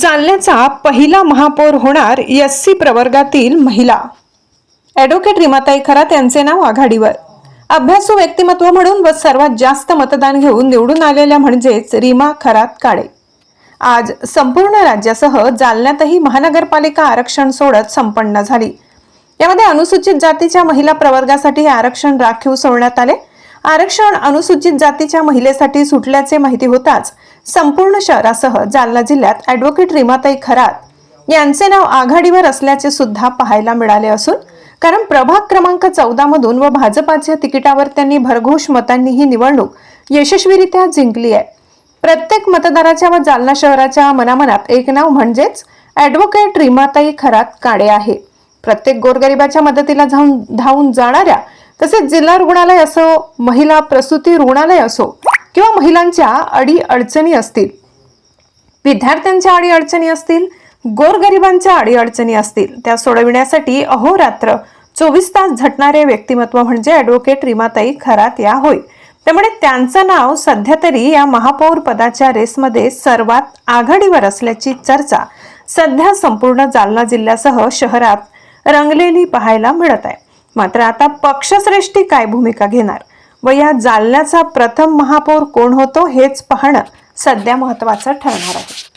जालन्याचा पहिला महापौर होणार एस सी प्रवर्गातील महिला. ॲडव्होकेट रिमाताई खरात यांचे नाव आघाडीवर. अभ्यासू व्यक्तिमत्व म्हणून व सर्वात जास्त मतदान घेऊन निवडून आलेल्या म्हणजेच रीमा खरात काळे. आज संपूर्ण राज्यासह जालन्यातही महानगरपालिका आरक्षण सोडत संपन्न झाली. यामध्ये अनुसूचित जातीच्या महिला प्रवर्गासाठी आरक्षण राखीव सोडण्यात आले. आरक्षण अनुसूचित जातीच्या महिलेसाठी सुटल्याचे माहिती होताच संपूर्ण शहरासह जालना जिल्ह्यात ॲडव्होकेट रिमाताई खरात यांचे नाव आघाडीवर असल्याचे सुद्धा पाहायला मिळाले असून कारण प्रभाग क्रमांक चौदा मधून व भाजपाच्या तिकिटावर त्यांनी भरघोष मतांनी ही निवडणूक यशस्वीरित्या जिंकली आहे. प्रत्येक मतदाराच्या व जालना शहराच्या मनामनात एक नाव म्हणजेच ॲडव्होकेट रिमाताई खरात काडे आहे. प्रत्येक गोरगरिबाच्या मदतीला जाऊन धावून जाणाऱ्या तसेच जिल्हा रुग्णालय असो महिला प्रसूती रुग्णालय असो किंवा महिलांच्या अडी अडचणी असतील विद्यार्थ्यांच्या अडी अडचणी असतील गोरगरिबांच्या अडी अडचणी असतील त्या सोडविण्यासाठी अहोरात्र चोवीस तास झटणारे व्यक्तिमत्व म्हणजे ॲडव्होकेट रिमाताई खरात या होय. त्यामुळे त्यांचं नाव सध्या तरी या महापौर पदाच्या रेसमध्ये सर्वात आघाडीवर असल्याची चर्चा सध्या संपूर्ण जालना जिल्ह्यासह शहरात रंगलेली पाहायला मिळत आहे. मात्र आता पक्षश्रेष्ठी काय भूमिका घेणार? व या जालन्याचा प्रथम महापौर कोण होतो हेच पाहणं सध्या महत्त्वाचं ठरणार आहे.